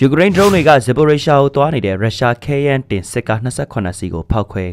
ယူကရိန်း drone တွေက Zaporizhzhia ကိုသွားနေတဲ့ရုရှား KN တင်စစ်ကား28စီးကိုဖောက်ခွဲ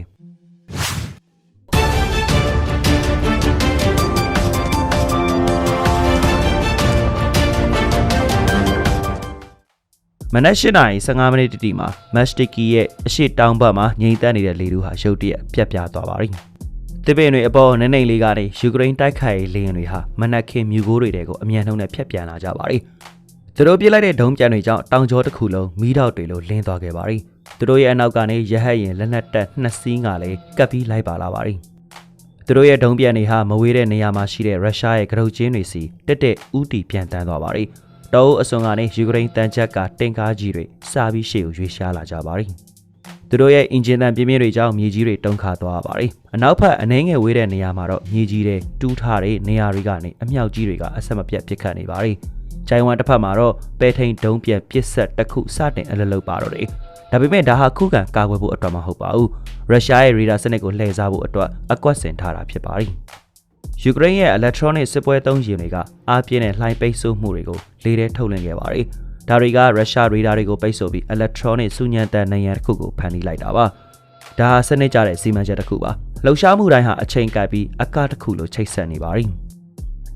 မနက်၈နာရီ15မိနစ်တိတိမှာ Mastiki ရဲ့အရှိတောင်ဘက်မှာငြိမ်သက်နေတဲ့လေတူဟာရုတ်တရက်ပြတ်ပြားသွားပါပြီ။တစ်ပင်တွေအပေါ်နည်းနည်းလေးကနေယူကရိန်းတိုက်ခိုက်ရေးလေယာဉ်တွေဟာမနက်ခင်းမြူကိုတွေတဲကိုအမြန်နှုံးနဲ့ဖျက်ပြန်လာကြပါပြီ။ သူတို့ပြစ်လိုက်တဲ့ဒုံးပြန်တွေကြောင့်တောင်ကျောတစ်ခုလုံးမီးတောက်တွေလိုလင်းသွားခဲ့ပါပြီ။သူတို့ရဲ့အနောက်ကနေရဟတ်ရင်လက်နက်တက်နှစ်စီးကလည်းကပ်ပြီးလိုက်ပါလာပါပြီ။သူတို့ရဲ့ဒုံးပြန်တွေဟာမဝေးတဲ့နေရာမှာရှိတဲ့ရုရှားရဲ့ကရုတ်ချင်းတွေစီတက်တက်ဥတီပြန်တန်းသွားပါပြီ။တောအုပ်အစွန်ကနေယူကရိန်းတန်ချက်ကတင်ကားကြီးတွေစာပြီးရှေ့ကိုရွေ့ရှားလာကြပါပြီ။သူတို့ရဲ့အင်ဂျင်တန်ပြင်းပြင်းတွေကြောင့်မြေကြီးတွေတုန်ခါသွားပါပြီ။အနောက်ဘက်အနှဲငယ်ဝေးတဲ့နေရာမှာတော့မြေကြီးတွေတူးထားတဲ့နေရာတွေကနေအမြောက်ကြီးတွေကအဆက်မပြတ်ပစ်ခတ်နေပါပြီ။ ဂျိုင်ဝမ်တစ်ဖက်မှာတော့ပဲထိန်ဒုံးပြန်ပစ်ဆက်တစ်ခုစတင်အလလုံးပါတော့တယ်။ဒါပေမဲ့ဒါဟာခုခံကာကွယ်ဖို့အတွက်မဟုတ်ပါဘူး။ရုရှားရဲ့ရေဒါစနစ်ကိုလှည့်စားဖို့အတွက်အကွက်ဆင်ထားတာဖြစ်ပါတယ်။ယူကရိန်းရဲ့ electronic စစ်ပွဲသုံးယာဉ်တွေကအားပြင်းတဲ့လှိုင်းပိတ်ဆို့မှုတွေကိုလေထဲထုတ်လွှင့်ခဲ့ပါတယ်။ဒါတွေကရုရှားရေဒါတွေကိုပိတ်ဆို့ပြီး electronic စုညံတန်နေရန်တစ်ခုကိုဖန်တီးလိုက်တာပါ။ဒါဟာစနစ်ကြတဲ့စီမံချက်တစ်ခုပါ။လှုပ်ရှားမှုတိုင်းဟာအချိန်ကပ်ပြီးအကတစ်ခုလိုချိတ်ဆက်နေပါတယ်။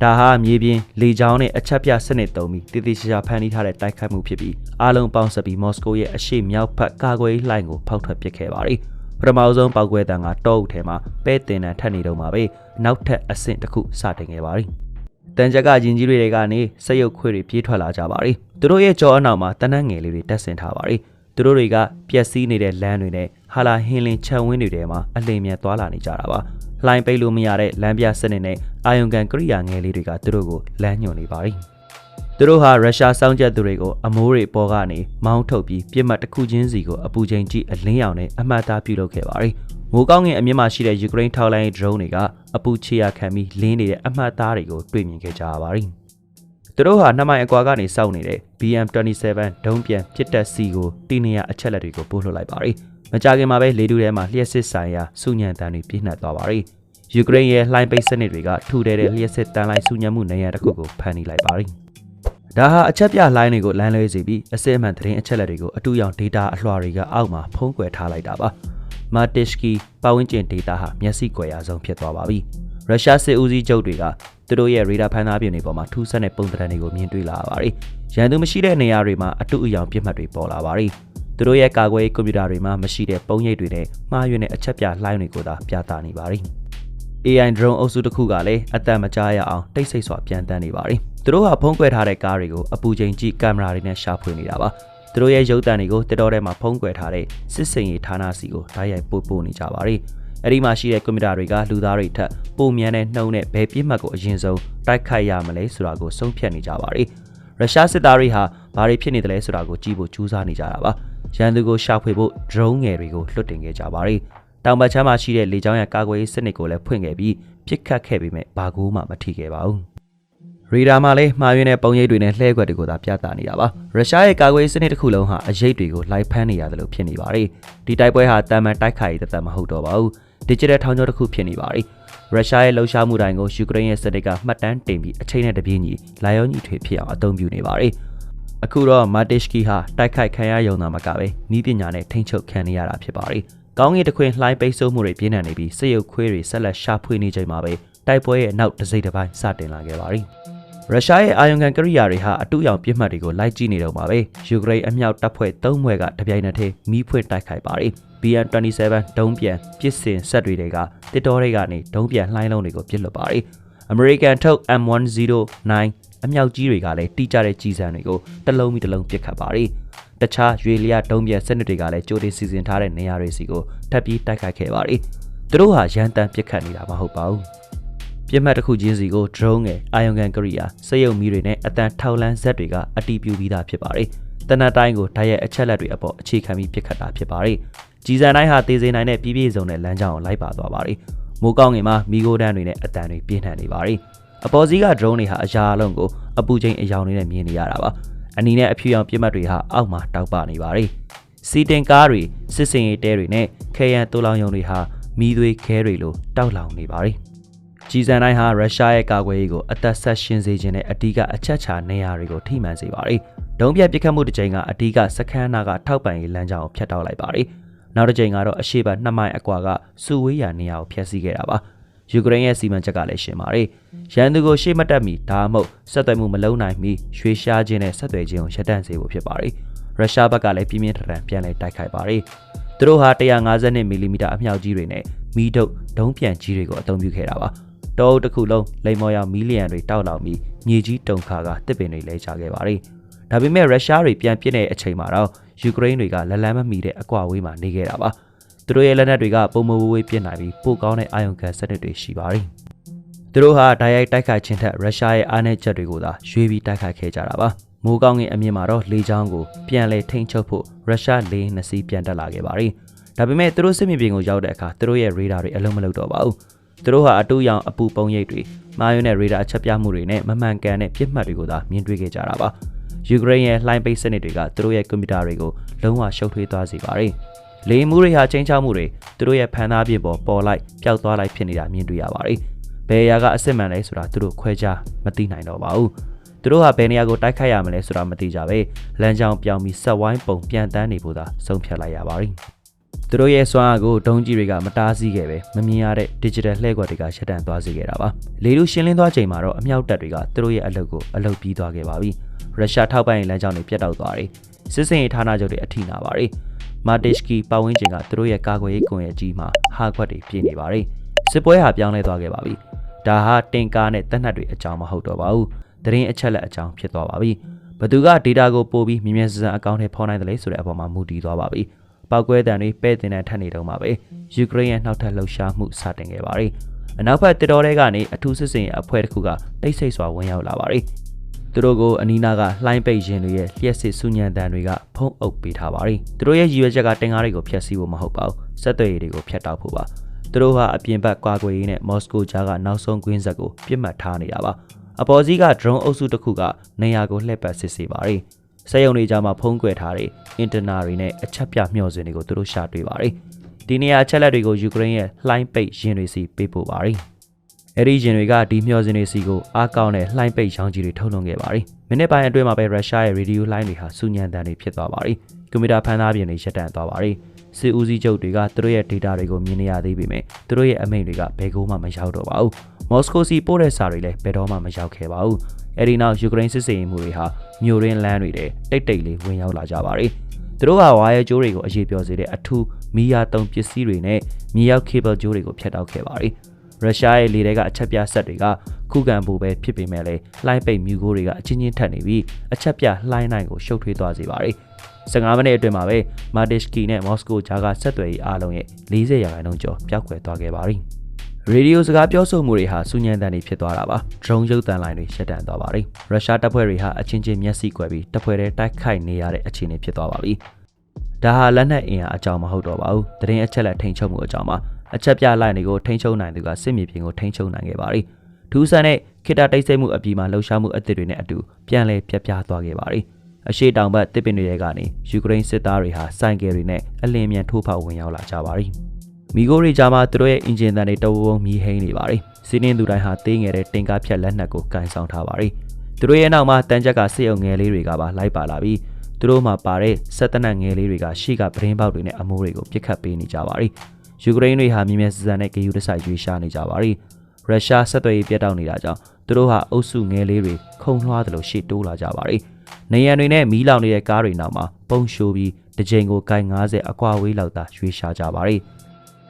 ဒါဟာမြေပြင်လေကြောင်းနဲ့အချက်ပြစနစ်သုံးပြီးတည်တည်ရှာရှာဖန်တီးထားတဲ့တိုက်ခိုက်မှုဖြစ်ပြီးအားလုံးပေါင်းစပ်ပြီးမော်စကိုရဲ့အရှိမြောက်ဘက်ကာကွယ်ရေးလှိုင်းကိုဖောက်ထွက်ပစ်ခဲ့ပါတယ်။ပထမဆုံးပောက်ကွဲတန်ကတောအုပ်ထဲမှာပဲတင်တန်ထက်နေတော့မှာပဲနောက်ထပ်အဆင့်တစ်ခုစတင်ခဲ့ပါပြီတန်ချက်ကရင်ကြီးတွေကနေစက်ရုပ်ခွေတွေပြေးထွက်လာကြပါပြီသူတို့ရဲ့ကြောအနောက်မှာတနက်ငယ်လေးတွေတက်ဆင်ထားပါပြီ သူတို့တွေကပျက်စီးနေတဲ့လမ်းတွေနဲ့ဟာလာဟင်းလင်းခြံဝင်းတွေထဲမှာအလင်းမြန်သွားလာနေကြတာပါလှိုင်းပိတ်လို့မရတဲ့လမ်းပြစနစ်နဲ့အာယုံကန်ကရိယာငယ်လေးတွေကသူတို့ကိုလမ်းညွှန်နေပါပြီသူတို့ဟာရုရှားစောင်းချက်သူတွေကိုအမိုးတွေပေါ်ကနေမောင်းထုတ်ပြီးပြစ်မှတ်တစ်ခုချင်းစီကိုအပူချိန်ကြီးအလင်းရောင်နဲ့အမှတ်အသားပြုလုပ်ခဲ့ပါတယ်။မိုးကောင်းငင်အမြင့်မှာရှိတဲ့ယူကရိန်းထောက်လိုင်း drone တွေကအပူချေရခံပြီးလင်းနေတဲ့အမှတ်အသားတွေကိုတွေ့မြင်ခဲ့ကြရပါတယ်။ သူတို့ဟာနှစ်မိုင်အကွာကနေစောင့်နေတဲ့ BM27 ဒုံးပြန်ပစ်တက်စီကိုတီနေရအချက်လက်တွေကိုပို့လွှတ်လိုက်ပါတယ်။မကြခင်မှာပဲလေတူထဲမှာလျှက်စစ်ဆိုင်ရာစုညံတန်တွေပြည့်နှက်သွားပါတယ်။ယူကရိန်းရဲ့လှိုင်းပိတ်စနစ်တွေကထူတဲ့လျှက်စစ်တန်လိုက်စုညံမှုနေရာတစ်ခုကိုဖန်တီးလိုက်ပါတယ်။ဒါဟာအချက်ပြလိုင်းတွေကိုလမ်းလွဲစေပြီးအစစ်အမှန်သတင်းအချက်လက်တွေကိုအတူရောင် data အလွှာတွေကအောက်မှာဖုံးကွယ်ထားလိုက်တာပါမာတစ်စကီပတ်ဝန်းကျင် data ဟာမျက်စိကွယ်ရာဆုံးဖြစ်သွားပါပြီ ရုရှားစစ်ဦးစီးချုပ်တွေကသူတို့ရဲ့ရေဒါဖန်သားပြင်တွေပေါ်မှာထူးဆန်းတဲ့ပုံသဏ္ဍာန်တွေကိုမြင်တွေ့လာရပါတယ်ရန်သူမရှိတဲ့နေရာတွေမှာအတူအယောင်ပြစ်မှတ်တွေပေါ်လာပါတယ်သူတို့ရဲ့ကာကွယ်ရေးကွန်ပျူတာတွေမှာမရှိတဲ့ပုံရိပ်တွေနဲ့မှားယွင်းတဲ့အချက်ပြလှိုင်းတွေကိုသာပြသနေပါတယ် AI drone အုပ်စုတစ်ခုကလည်းအတန်မကြားရအောင်တိတ်ဆိတ်စွာပြန်တန်းနေပါတယ်သူတို့ဟာဖုံးကွယ်ထားတဲ့ကားတွေကိုအပူချိန်ကြီးကင်မရာတွေနဲ့ရှာဖွေနေတာပါသူတို့ရဲ့ရုပ်သံတွေကိုတစ်တော်ထဲမှာဖုံးကွယ်ထားတဲ့စစ်စင်ရေးဌာနစီကိုဓာတ်ရိုက်ပို့ပို့နေကြပါတယ် အဲ့ဒီမှာရှိတဲ့ကွန်ပျူတာတွေကလူသားတွေထက်ပုံမြန်တဲ့နှုံနဲ့ဘယ်ပြစ်မှတ်ကိုအရင်ဆုံးတိုက်ခိုက်ရမလဲဆိုတာကိုဆုံးဖြတ်နေကြပါတယ်ရုရှားစစ်သားတွေဟာဘာတွေဖြစ်နေတယ်လဲဆိုတာကိုကြည့်ဖို့ကြိုးစားနေကြတာပါရန်သူကိုရှာဖွေဖို့ drone ငယ်တွေကိုလွှတ်တင်ခဲ့ကြပါတယ်တောင်ဘက်ချမ်းမှာရှိတဲ့လေကြောင်းရကာကွယ်ရေးစနစ်ကိုလည်းဖွင့်ခဲ့ပြီးပြစ်ခတ်ခဲ့ပေမဲ့ဘာကူမှမထိခဲ့ပါဘူးရေဒါမှာလည်းမှားယွင်းတဲ့ပုံရိပ်တွေနဲ့လှဲခွက်တွေကိုသာပြသနေတာပါရုရှားရဲ့ကာကွယ်ရေးစနစ်တစ်ခုလုံးဟာအရေးတွေကိုလိုက်ဖမ်းနေရတယ်လို့ဖြစ်နေပါတယ်ဒီတိုက်ပွဲဟာတာမန်တိုက်ခိုက်ရေးတသက်မဟုတ်တော့ပါဘူး digital ထောင်ကျော်တစ်ခုဖြစ်နေပါတယ်ရုရှားရဲ့လှုပ်ရှားမှုတိုင်းကိုယူကရိန်းရဲ့စနစ်ကမှတ်တမ်းတင်ပြီးအချိန်နဲ့တပြေးညီလာယောညီထွေဖြစ်အောင်အသုံးပြုနေပါတယ်အခုတော့မာတစ်စကီဟာတိုက်ခိုက်ခံရရုံသာမကပဲဤပညာနဲ့ထိန်းချုပ်ခံနေရတာဖြစ်ပါတယ်ကောင်းကင်တခွင်လှိုင်းပိတ်ဆို့မှုတွေပြင်းထန်နေပြီးစစ်ရုပ်ခွေးတွေဆက်လက်ရှာဖွေနေချိန်မှာပဲတိုက်ပွဲရဲ့နောက်တစ်စိတ်တစ်ပိုင်းစတင်လာခဲ့ပါပြီ။ရုရှားရဲ့အာယုံခံကရိယာတွေဟာအတူရောင်ပြစ်မှတ်တွေကိုလိုက်ကြည့်နေတော့မှာပဲ။ယူကရိန်းအမြောက်တပ်ဖွဲ့၃ဘွဲ့ကတပြိုင်နက်တည်းမီးဖွင့်တိုက်ခိုက်ပါပြီ။ BN27 ဒုံးပြန်ပစ်စင်ဆက်တွေတွေကတစ်တော်တွေကနေဒုံးပြန်လှိုင်းလုံးတွေကိုပစ်လွတ်ပါပြီ။ American ထုတ် M109 အမြောက်ကြီးတွေကလည်းတိကျတဲ့ကြီးစံတွေကိုတစ်လုံးပြီးတစ်လုံးပစ်ခတ်ပါပြီ။တခြားရွေလျဒုံးပြစနစ်တွေကလည်းကြိုတင်စီစဉ်ထားတဲ့နေရာတွေစီကိုထပ်ပြီးတိုက်ခိုက်ခဲ့ပါတယ်။သူတို့ဟာရန်တမ်းပစ်ခတ်နေတာမဟုတ်ပါဘူး။ပြစ်မှတ်တစ်ခုချင်းစီကို drone ငယ်အာယုံကန်ကရိယာစက်ရုပ်မီးတွေနဲ့အတန်ထောက်လန်းဇက်တွေကအတီးပြူပြီးသားဖြစ်ပါတယ်။ တနတ်တိုင်းကိုဓာတ်ရိုက်အချက်လက်တွေအပေါ်အခြေခံပြီးပစ်ခတ်တာဖြစ်ပါတယ်။ကြီးစံတိုင်းဟာတေးစေနိုင်တဲ့ပြည်ပြည့်စုံတဲ့လမ်းကြောင်းကိုလိုက်ပါသွားပါတယ်။မိုးကောင်းငင်မှာမီဂိုဒန်တွေနဲ့အတန်တွေပြင်းထန်နေပါတယ်။အပေါ်စီးက drone တွေဟာအရာအလုံးကိုအပူချိန်အယောင်တွေနဲ့မြင်နေရတာပါ။အနီနဲ့အဖြူရောင်ပြစ်မှတ်တွေဟာအောက်မှာတောက်ပနေပါတယ်။စီတင်ကားတွေစစ်စင်ရေးတဲတွေနဲ့ခဲရန်တူလောင်ယုံတွေဟာမီးသွေးခဲတွေလိုတောက်လောင်နေပါတယ်။ကြီးစံတိုင်းဟာရုရှားရဲ့ကာကွယ်ရေးကိုအသက်ဆက်ရှင်စေခြင်းနဲ့အဓိကအချက်ချာနေရာတွေကိုထိမှန်စေပါတယ်။ ဒုံးပြပစ်ခတ်မှုတစ်ကြိမ်ကအဓိကစခန်းနာကထောက်ပံ့ရေးလမ်းကြောင်းကိုဖျက်တောက်လိုက်ပါတယ်။နောက်တစ်ကြိမ်ကတော့အရှေ့ဘက်2မိုင်အကွာကစူဝေးရနေရာကိုဖျက်ဆီးခဲ့တာပါ။ယူကရိန်းရဲ့စီမံချက်ကလည်းရှင်းပါတယ်။ရန်သူကိုရှေ့မတက်မီဒါမှမဟုတ်ဆက်သွယ်မှုမလုံးနိုင်မီရွှေရှားခြင်းနဲ့ဆက်သွယ်ခြင်းကိုရပ်တန့်စေဖို့ဖြစ်ပါတယ်။ရုရှားဘက်ကလည်းပြင်းပြင်းထန်ထန်ပြန်လည်တိုက်ခိုက်ပါတယ်။သူတို့ဟာ152မီလီမီတာအမြောက်ကြီးတွေနဲ့မီးဒုတ်ဒုံးပြန်ကြီးတွေကိုအသုံးပြုခဲ့တာပါ။တောအုပ်တစ်ခုလုံးလိမ်မော်ရောင်မီလီယံတွေတောက်လောင်ပြီးမြေကြီးတုန်ခါကတစ်ပင်တွေလဲချခဲ့ပါတယ်။ ဒါပေမဲ့ရုရှားတွေပြန်ပြစ်တဲ့အချိန်မှာတော့ယူကရိန်းတွေကလက်လန်းမမီတဲ့အကွာဝေးမှာနေခဲ့တာပါ။သူတို့ရဲ့လက်နက်တွေကပုံမဝေးဝေးပြစ်နိုင်ပြီးပိုကောင်းတဲ့အာယုံခံစနစ်တွေရှိပါတယ်။သူတို့ဟာဓာတ်ရိုက်တိုက်ခိုက်ခြင်းထက်ရုရှားရဲ့အားနည်းချက်တွေကိုသာရွေးပြီးတိုက်ခိုက်ခဲ့ကြတာပါ။မိုးကောင်းကင်အမြင့်မှာတော့လေကြောင်းကိုပြန်လဲထိန်းချုပ်ဖို့ရုရှားလေနှစ်စီးပြန်တက်လာခဲ့ပါတယ်။ဒါပေမဲ့သူတို့စစ်မြေပြင်ကိုရောက်တဲ့အခါသူတို့ရဲ့ရေဒါတွေအလုံးမလုံးတော့ပါဘူး။သူတို့ဟာအတူရောင်အပူပုံရိပ်တွေမာယွန်းနဲ့ရေဒါအချက်ပြမှုတွေနဲ့မမှန်ကန်တဲ့ပြစ်မှတ်တွေကိုသာမြင်တွေ့ခဲ့ကြတာပါ။ ယူကရိန်းရဲ့လှိုင်းပိတ်စနစ်တွေကသူတို့ရဲ့ကွန်ပျူတာတွေကိုလုံးဝရှုပ်ထွေးသွားစေပါတယ်။လေမှုတွေဟာချင်းချောက်မှုတွေသူတို့ရဲ့ဖန်သားပြင်ပေါ်ပေါ်လိုက်ပျောက်သွားလိုက်ဖြစ်နေတာမြင်တွေ့ရပါတယ်။ဘယ်အရာကအစ်စ်မှန်လဲဆိုတာသူတို့ခွဲခြားမသိနိုင်တော့ပါဘူး။သူတို့ဟာဘယ်နေရာကိုတိုက်ခိုက်ရမလဲဆိုတာမသိကြပဲလမ်းကြောင်းပြောင်းပြီးဆက်ဝိုင်းပုံပြန်တန်းနေဖို့သာဆုံးဖြတ်လိုက်ရပါပြီ သူတို့ရဲ့စွမ်းအားကိုဒုံးကြီးတွေကမတားဆီးခဲ့ပဲမမြင်ရတဲ့ digital လှည့်ကွက်တွေကရှက်တန်သွားစေခဲ့တာပါလေလူရှင်းလင်းသွားချိန်မှာတော့အမြောက်တပ်တွေကသူတို့ရဲ့အလုပ်ကိုအလုပ်ပြီးသွားခဲ့ပါပြီရုရှားထောက်ပံ့ရေးလမ်းကြောင်းတွေပြတ်တောက်သွားတယ်စစ်စင်ရေးဌာနချုပ်တွေအထိနာပါတယ်မာတစ်ကီပတ်ဝန်းကျင်ကသူတို့ရဲ့ကာကွယ်ရေးကွန်ရက်ကြီးမှာဟာခွက်တွေပြည့်နေပါတယ်စစ်ပွဲဟာပြောင်းလဲသွားခဲ့ပါပြီဒါဟာတင်ကားနဲ့တက်နှက်တွေအကြောင်းမဟုတ်တော့ပါဘူးသတင်းအချက်လက်အကြောင်းဖြစ်သွားပါပြီ။ဘသူက data ကိုပို့ပြီးမြင်မြန်ဆန်ဆန်အကောင့်ထဲဖော်နိုင်တယ်လေဆိုတဲ့အပေါ်မှာမူတည်သွားပါပြီ။ ပောက်ကွဲတံတွေပဲ့တင်တဲ့ထက်နေတော့မှာပဲ။ယူကရိန်းရဲ့နောက်ထပ်လှုပ်ရှားမှုစတင်ခဲ့ပါပြီ။အနောက်ဘက်တစ်တော်ထဲကနေအထူးစစ်စင်အဖွဲ့တစ်ခုကတိတ်ဆိတ်စွာဝင်ရောက်လာပါပြီ။သူတို့ကိုအနီးနားကလှိုင်းပိတ်ရင်တွေရဲ့လျှက်စစ်စုညံတန်တွေကဖုံးအုပ်ပေးထားပါပြီ။သူတို့ရဲ့ရည်ရွယ်ချက်ကတင်ကားတွေကိုဖျက်ဆီးဖို့မဟုတ်ပါဘူး။စက်သွယ်ရေးတွေကိုဖျက်တောက်ဖို့ပါ။သူတို့ဟာအပြင်ဘက်ကွာကွေရေးနဲ့မော်စကိုကြားကနောက်ဆုံးကွင်းဆက်ကိုပြစ်မှတ်ထားနေတာပါ။အပေါ်စီးက drone အုပ်စုတစ်ခုကနေရာကိုလှည့်ပတ်စစ်ဆေးပါတယ်။ စက်ရုံတွေကြားမှာဖုံးကွယ်ထားတဲ့အင်တာနာတွေနဲ့အချက်ပြမျှော်စင်တွေကိုသူတို့ရှာတွေ့ပါတယ်။ဒီနေရာအချက်လက်တွေကိုယူကရိန်းရဲ့လှိုင်းပိတ်ရင်တွေစီပေးပို့ပါတယ်။အဲ့ဒီရင်တွေကဒီမျှော်စင်တွေစီကိုအားကောင်းတဲ့လှိုင်းပိတ်ရောင်းကြီးတွေထုတ်လွှင့်ခဲ့ပါတယ်။မိနစ်ပိုင်းအတွင်းမှာပဲရုရှားရဲ့ရေဒီယိုလိုင်းတွေဟာစူညံတန်တွေဖြစ်သွားပါတယ်။ကွန်ပျူတာဖန်သားပြင်တွေရပ်တန့်သွားပါတယ်။စစ်ဦးစီးချုပ်တွေကသူတို့ရဲ့ data တွေကိုမြင်နေရသေးပေမဲ့သူတို့ရဲ့အမိန့်တွေကဘယ်ကိုမှမရောက်တော့ပါဘူး။မော်စကိုစီပို့တဲ့စာတွေလည်းဘယ်တော့မှမရောက်ခဲ့ပါဘူး။ အဲဒီနောက်ယူကရိန်းစစ်စေးမှုတွေဟာမြို့ရင်းလမ်းတွေထဲတိတ်တိတ်လေးဝင်ရောက်လာကြပါတယ်။သူတို့ကဝါရဲကြိုးတွေကိုအရေးပြောစေတဲ့အထူးမီးယာတုံပစ္စည်းတွေနဲ့မြေရောက်ကေဘယ်ကြိုးတွေကိုဖျက်တောက်ခဲ့ပါတယ်။ရုရှားရဲ့လေတွေကအချက်ပြဆက်တွေကခုခံဖို့ပဲဖြစ်ပေမဲ့လည်းလှိုင်းပိတ်မြူကိုတွေကအချင်းချင်းထက်နေပြီးအချက်ပြလှိုင်းနိုင်ကိုရှုပ်ထွေးသွားစေပါတယ်။15မိနစ်အတွင်းမှာပဲမာတစ်စကီနဲ့မော်စကိုဂျာကဆက်သွယ်ရေးအားလုံးရဲ့40ရာခိုင်နှုန်းကျော်ပျောက်ကွယ်သွားခဲ့ပါပြီ။ ရေဒီယိုစကားပြောဆိုမှုတွေဟာစူညံတန်တွေဖြစ်သွားတာပါဒရုန်းရုပ်တန်လိုင်းတွေရှက်တန်သွားပါပြီရုရှားတပ်ဖွဲ့တွေဟာအချင်းချင်းမျက်စိကွယ်ပြီးတပ်ဖွဲ့တွေတိုက်ခိုက်နေရတဲ့အခြေအနေဖြစ်သွားပါပြီဒါဟာလက်နက်အင်အားအကြောင်းမဟုတ်တော့ပါဘူးတရင်အချက်လက်ထိန်ချုပ်မှုအကြောင်းပါအချက်ပြလိုက်တွေကိုထိန်ချုပ်နိုင်သူကစစ်မြေပြင်ကိုထိန်ချုပ်နိုင်ခဲ့ပါပြီဒူးဆန်နဲ့ခိတတိတ်ဆိတ်မှုအပြီးမှာလှုပ်ရှားမှုအသစ်တွေနဲ့အတူပြန်လည်ပြပြသွားခဲ့ပါပြီအရှိတောင်ဘက်တစ်ပင်တွေကနေယူကရိန်းစစ်သားတွေဟာစိုင်ကယ်တွေနဲ့အလင်းမြန်ထိုးဖောက်ဝင်ရောက်လာကြပါပြီ။ မိခိုးတွေကြားမှာသူတို့ရဲ့အင်ဂျင်တန်တွေတဝုံမြည်ဟိန်းနေပါတယ်။စီးနှင်းသူတိုင်းဟာသေးငယ်တဲ့တင်ကားဖြတ်လက်နက်ကိုကင်ဆောင်ထားပါတယ်။သူတို့ရဲ့နောက်မှာတန်ချက်ကစစ်အုံငယ်လေးတွေကပါလိုက်ပါလာပြီးသူတို့မှာပါတဲ့ဆက်တနက်ငယ်လေးတွေကရှေ့ကပရင်းပေါက်တွေနဲ့အမိုးတွေကိုပြစ်ခတ်ပေးနေကြပါတယ်။ယူကရိန်းတွေဟာမြင်းမြစစံနဲ့ဂယူတဆိုင်ရွေးရှားနေကြပါတယ်။ရုရှားဆက်သွယ်ရေးပြတ်တောက်နေတာကြောင့်သူတို့ဟာအုပ်စုငယ်လေးတွေခုံလွှားသလိုရှေ့တိုးလာကြပါတယ်။နေရန်တွေနဲ့မီးလောင်နေတဲ့ကားတွေနောက်မှာပုံရှိုးပြီးတစ်ချိန်ကိုကိုင်90အကွာဝေးလောက်သာရွေးရှားကြပါတယ်။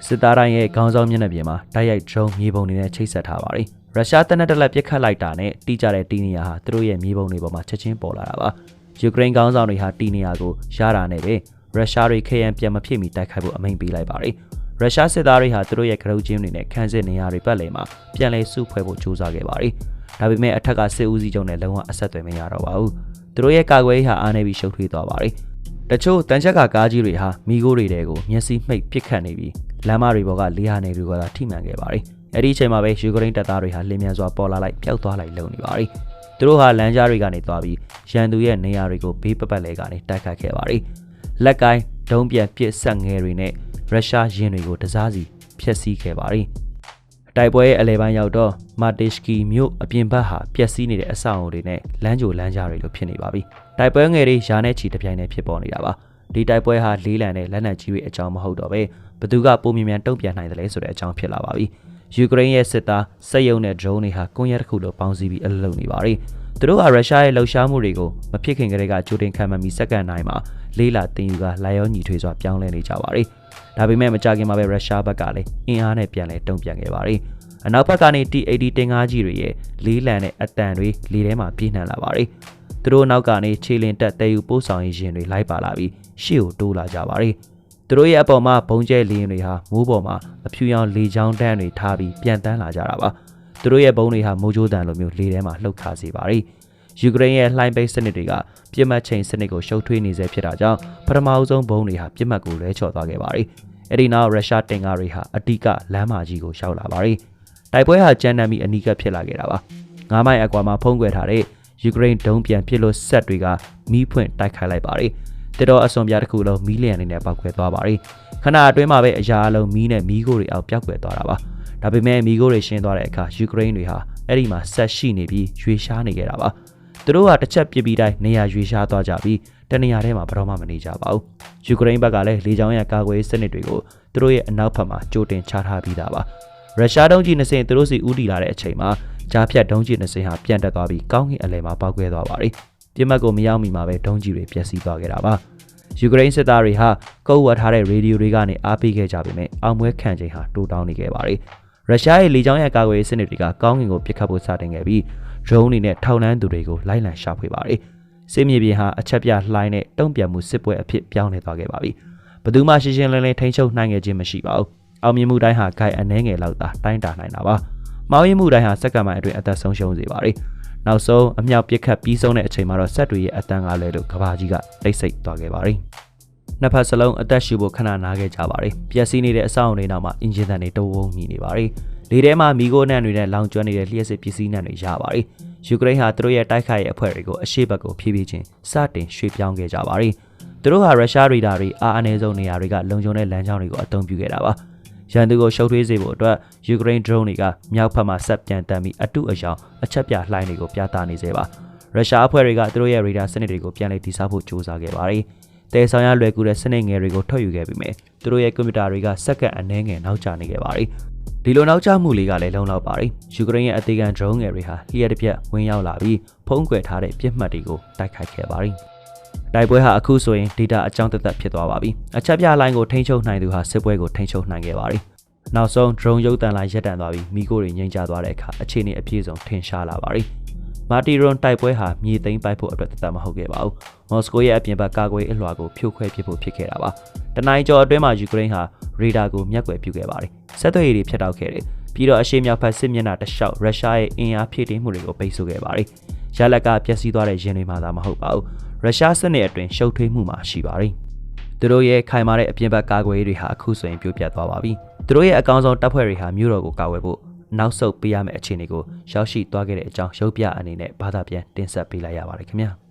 စစ်သားတိုင်းရဲ့ခေါင်းဆောင်မျက်နှာပြင်မှာတိုက်ရိုက် drone မြေပုံတွေနဲ့ချိတ်ဆက်ထားပါတယ်။ရုရှားတပ်နဲ့တလက်ပစ်ခတ်လိုက်တာနဲ့တိကျတဲ့တီနီယာဟာသူတို့ရဲ့မြေပုံတွေပေါ်မှာချက်ချင်းပေါ်လာတာပါ။ယူကရိန်းခေါင်းဆောင်တွေဟာတီနီယာကိုရတာနဲ့ပဲရုရှားတွေခရမ်းပြန်မဖြစ်မီတိုက်ခိုက်ဖို့အမိန့်ပေးလိုက်ပါတယ်။ရုရှားစစ်သားတွေဟာသူတို့ရဲ့ကရုချင်းတွေနဲ့ခန်းစစ်နေရာတွေပတ်လည်မှာပြန်လည်စုဖွဲ့ဖို့ကြိုးစားခဲ့ပါတယ်။ဒါပေမဲ့အထက်ကစစ်ဦးစီးချုပ်နဲ့လုံးဝအဆက်အသွယ်မရတော့ပါဘူး။သူတို့ရဲ့ကာကွယ်ရေးဟာအားနည်းပြီးရှုပ်ထွေးသွားပါတယ်။ တချို့တန်ချက်ကကားကြီးတွေဟာမိခိုးတွေတဲကိုမျက်စိမှိတ်ပစ်ခတ်နေပြီးလမ်းမတွေပေါ်ကလေဟာနေတွေကသာထိမှန်ခဲ့ပါတယ်။အဲ့ဒီအချိန်မှာပဲယူကရိန်းတပ်သားတွေဟာလင်းမြန်စွာပေါ်လာလိုက်ပျောက်သွားလိုက်လုံနေပါတယ်။သူတို့ဟာလမ်းကြားတွေကနေသွားပြီးရန်သူရဲ့နေရာတွေကိုဘေးပပတ်လဲကနေတိုက်ခတ်ခဲ့ပါတယ်။လက်ကိုင်းဒုံးပြန်ပစ်ဆက်ငယ်တွေနဲ့ရုရှားရင်တွေကိုတစားစီဖျက်ဆီးခဲ့ပါတယ်။တိုက်ပွဲရဲ့အလဲပိုင်းရောက်တော့မာတစ်စကီမြို့အပြင်ဘက်ဟာပျက်စီးနေတဲ့အဆောက်အအုံတွေနဲ့လမ်းကြိုလမ်းကြားတွေလိုဖြစ်နေပါပြီ။ တိုက်ပွဲငယ်တွေရာနဲ့ချီတစ်ပြိုင်တည်းဖြစ်ပေါ်နေတာပါဒီတိုက်ပွဲဟာလေးလံတဲ့လက်နက်ကြီးတွေအကြောင်းမဟုတ်တော့ပဲဘသူကပုံမြင်မြန်တုံ့ပြန်နိုင်တယ်လဲဆိုတဲ့အကြောင်းဖြစ်လာပါပြီယူကရိန်းရဲ့စစ်သားစက်ယုံနဲ့ drone တွေဟာကွန်ရက်တစ်ခုလိုပေါင်းစည်းပြီးအလုပ်လုပ်နေပါပြီသူတို့ကရုရှားရဲ့လှုပ်ရှားမှုတွေကိုမဖြစ်ခင်ကတည်းကကြိုတင်ခံမှတ်ပြီးစက္ကန့်တိုင်းမှာလေးလာတင်ယူကလာရောညီထွေစွာပြောင်းလဲနေကြပါပြီဒါပေမဲ့မကြခင်မှာပဲရုရှားဘက်ကလည်းအင်အားနဲ့ပြန်လဲတုံ့ပြန်ခဲ့ပါပြီအနောက်ဘက်ကနေ T80 တင်ကားကြီးတွေရဲ့လေးလံတဲ့အတန်တွေလေထဲမှာပြေးနှံလာပါပြီ သူတို့နောက်ကနေခြေလင်တက်တဲယူပို့ဆောင်ရေးရင်တွေလိုက်ပါလာပြီးရှေ့ကိုတိုးလာကြပါပြီသူတို့ရဲ့အပေါ်မှာဘုံကျဲလင်းတွေဟာမိုးပေါ်မှာအဖြူရောင်လေချောင်းတန်းတွေထားပြီးပြန်တန်းလာကြတာပါသူတို့ရဲ့ဘုံတွေဟာမိုးကြိုးတန်လိုမျိုးလေထဲမှာလှုပ်ခါစေပါပြီယူကရိန်းရဲ့လှိုင်းပိတ်စနစ်တွေကပြစ်မှတ်ချိန်စနစ်ကိုရှုပ်ထွေးနေစေဖြစ်တာကြောင့်ပထမအဆုံးဘုံတွေဟာပြစ်မှတ်ကိုလွဲချော်သွားခဲ့ပါပြီအဲ့ဒီနောက်ရုရှားတင်ကားတွေဟာအတိကလမ်းမကြီးကိုရှောက်လာပါပြီတိုက်ပွဲဟာကြမ်းတမ်းပြီးအနီးကပ်ဖြစ်လာခဲ့တာပါငားမိုင်အကွာမှာဖုံးကွယ်ထားတဲ့ ယူကရိန်းဒုံးပြန်ပစ်လို့ဆက်တွေကမီးဖွင့်တိုက်ခိုက်လိုက်ပါတယ်။တတော်အစွန်ပြားတစ်ခုလုံးမီးလျံနေနဲ့ပောက်ကွယ်သွားပါတယ်။ခဏအတွင်းမှာပဲအရာအလုံးမီးနဲ့မီးခိုးတွေအောက်ပြောက်ကွယ်သွားတာပါ။ဒါပေမဲ့မီးခိုးတွေရှင်းသွားတဲ့အခါယူကရိန်းတွေဟာအဲ့ဒီမှာဆက်ရှိနေပြီးရွေရှားနေကြတာပါ။သူတို့ကတစ်ချက်ပြစ်ပြီးတိုင်းနေရာရွေရှားသွားကြပြီးတနေရာထဲမှာဘယ်တော့မှမနေကြပါဘူး။ယူကရိန်းဘက်ကလည်းလေကြောင်းရကာကွယ်စနစ်တွေကိုသူတို့ရဲ့အနောက်ဘက်မှာကြိုတင်ချထားပြီးသားပါ။ရုရှားတုံးကြီး20သူတို့စီဦးတည်လာတဲ့အချိန်မှာ ကြားဖြတ်ဒုံးကျည်20ဟာပြန့်တက်သွားပြီးကောင်းကင်အလယ်မှာပောက်ကွဲသွားပါတယ်။ပြစ်မှတ်ကိုမရောက်မီမှာပဲဒုံးကျည်တွေပျက်စီးသွားခဲ့တာပါ။ယူကရိန်းစစ်သားတွေဟာကုတ်ဝတ်ထားတဲ့ရေဒီယိုတွေကနေအားပေးခဲ့ကြပေမဲ့အောင်ပွဲခံချိန်ဟာတိုးတောင်းနေခဲ့ပါတယ်။ရုရှားရဲ့လေကြောင်းရကာကွယ်ရေးစနစ်တွေကကောင်းကင်ကိုပစ်ခတ်ဖို့စတင်ခဲ့ပြီး drone တွေနဲ့ထောက်လှမ်းသူတွေကိုလိုက်လံရှာဖွေပါတယ်။စစ်မြေပြင်ဟာအချက်ပြလှိုင်းနဲ့တုံ့ပြန်မှုစစ်ပွဲအဖြစ်ပြောင်းလဲသွားခဲ့ပါပြီ။ဘယ်သူမှရှင်းရှင်းလင်းလင်းထိန်းချုပ်နိုင်ခဲ့ခြင်းမရှိပါဘူး။အောင်မြင်မှုတိုင်းဟာဂိုက်အနှဲငယ်လောက်သာတိုင်းတာနိုင်တာပါ။ မောင်းရင်မှုတိုင်းဟာစက္ကန့်ပိုင်းအတွင်းအသက်ဆုံးရှုံးစေပါတယ်။နောက်ဆုံးအမြောက်ပစ်ခတ်ပြီးဆုံးတဲ့အချိန်မှာတော့ဆက်တွေရဲ့အတန်းကားလဲလို့ကဘာကြီးကတိတ်ဆိတ်သွားခဲ့ပါတယ်။နှစ်ဖက်စလုံးအသက်ရှူဖို့ခဏနားခဲ့ကြပါတယ်။ပျက်စီးနေတဲ့အဆောက်အုံတွေနောက်မှာအင်ဂျင်သံတွေတဝုံမြည်နေပါတယ်။လေထဲမှာမီဂိုနံတွေနဲ့လောင်ကျွမ်းနေတဲ့လျှက်စစ်ပစ္စည်းနံတွေရပါတယ်။ယူကရိန်းဟာသူတို့ရဲ့တိုက်ခိုက်ရေးအဖွဲ့တွေကိုအရှိတ်ဘက်ကိုဖြည်းဖြည်းချင်းစတင်ရွှေ့ပြောင်းခဲ့ကြပါတယ်။သူတို့ဟာရုရှားရေဒါတွေအားအနည်းဆုံးနေရာတွေကလုံခြုံတဲ့လမ်းကြောင်းတွေကိုအသုံးပြုခဲ့တာပါ။ ရန်သူကိုရှုပ်ထွေးစေဖို့အတွက်ယူကရိန်း drone တွေကမြောက်ဘက်မှဆက်ပြန်တမ်းပြီးအတုအယောင်အချက်ပြလှိုင်းတွေကိုပြသနေစေပါရုရှားအဖွဲ့တွေကသူတို့ရဲ့ရေဒါစနစ်တွေကိုပြန်လည်တည်ဆောက်ဖို့ကြိုးစားခဲ့ပါတယ်တဲဆောင်ရလွယ်ကူတဲ့စနစ်ငယ်တွေကိုထုတ်ယူခဲ့ပြီးမြဲသူတို့ရဲ့ကွန်ပျူတာတွေကစက္ကန့်အနည်းငယ်နောက်ကျနေခဲ့ပါတယ်ဒီလိုနောက်ကျမှုလေးကလည်းလုံလောက်ပါတယ်ယူကရိန်းရဲ့အသေးခံ drone ငယ်တွေဟာလျှက်တစ်ပြက်ဝင်ရောက်လာပြီးဖုံးကွယ်ထားတဲ့ပြစ်မှတ်တွေကိုတိုက်ခိုက်ခဲ့ပါတယ် တိုက်ပွဲဟာအခုဆိုရင် data အကြောင်းသက်သက်ဖြစ်သွားပါပြီ။အချက်ပြလိုင်းကိုထိန်းချုပ်နိုင်သူဟာစစ်ပွဲကိုထိန်းချုပ်နိုင်ခဲ့ပါတယ်။နောက်ဆုံး drone ရုပ်သံလိုင်းရပ်တန့်သွားပြီးမိကိုတွေငြိမ်ချသွားတဲ့အခါအခြေအနေအပြည့်စုံထင်ရှားလာပါတယ်။မာတီရွန်တိုက်ပွဲဟာမြေသိမ်းပိုက်ဖို့အတွက်တသက်မဟုတ်ခဲ့ပါဘူး။မော်စကိုရဲ့အပြင်ဘက်ကာကွယ်အလွှာကိုဖြိုခွဲပစ်ဖို့ဖြစ်ခဲ့တာပါ။တနိုင်းကျော်အတွင်းမှာယူကရိန်းဟာရေဒါကိုမျက်ကွယ်ပြုခဲ့ပါတယ်။ဆက်သွယ်ရေးတွေဖျက်တောက်ခဲ့တယ်။ပြီးတော့အရှေ့မြောက်ဘက်စစ်မျက်နှာတစ်လျှောက်ရုရှားရဲ့အင်အားဖြည့်တင်းမှုတွေကိုပိတ်ဆို့ခဲ့ပါတယ်။ရလက်ကပျက်စီးသွားတဲ့ရင်တွေမှသာမဟုတ်ပါဘူး ရုရှားစနစ်အတွင်းရှုပ်ထွေးမှုမှာရှိပါတယ်။သူတို့ရဲ့ခိုင်မာတဲ့အပြင်ဘက်ကာကွယ်ရေးတွေဟာအခုဆိုရင်ပြိုပြတ်သွားပါပြီ။သူတို့ရဲ့အကောင်းဆုံးတပ်ဖွဲ့တွေဟာမြို့တော်ကိုကာကွယ်ဖို့နောက်ဆုတ်ပေးရမယ့်အခြေအနေကိုရောက်ရှိသွားခဲ့တဲ့အကြောင်းရုပ်ပြအနေနဲ့ဘာသာပြန်တင်ဆက်ပေးလိုက်ရပါတယ်ခင်ဗျာ။